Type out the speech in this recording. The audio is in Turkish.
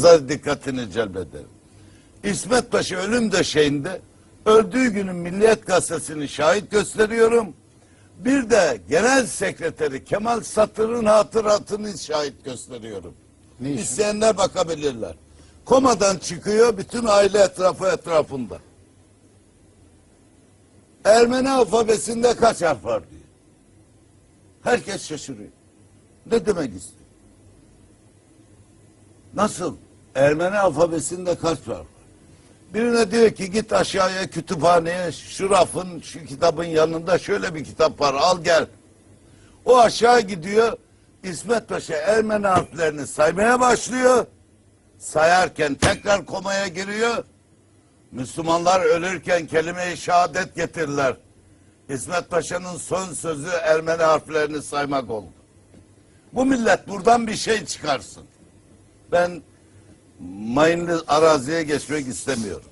Nazar dikkatini celbederim. İsmet Paşa ölüm döşeğinde öldüğü günün Milliyet Gazetesi'ni şahit gösteriyorum. Bir de Genel Sekreteri Kemal Satır'ın hatıratını şahit gösteriyorum. Ne? İsteyenler bakabilirler. Komadan çıkıyor bütün aile etrafı etrafında. Ermeni alfabesinde kaç harf var diyor. Herkes şaşırıyor. Ne demek istiyor? Nasıl? Ermeni alfabesinde kaç var? Birine diyor ki git aşağıya kütüphaneye şu rafın şu kitabın yanında şöyle bir kitap var al gel. O aşağı gidiyor. İsmet Paşa Ermeni harflerini saymaya başlıyor. Sayarken tekrar komaya giriyor. Müslümanlar ölürken kelime-i şehadet getirirler. İsmet Paşa'nın son sözü Ermeni harflerini saymak oldu. Bu millet buradan bir şey çıkarsın. Ben mayınlı araziye geçmek istemiyorum.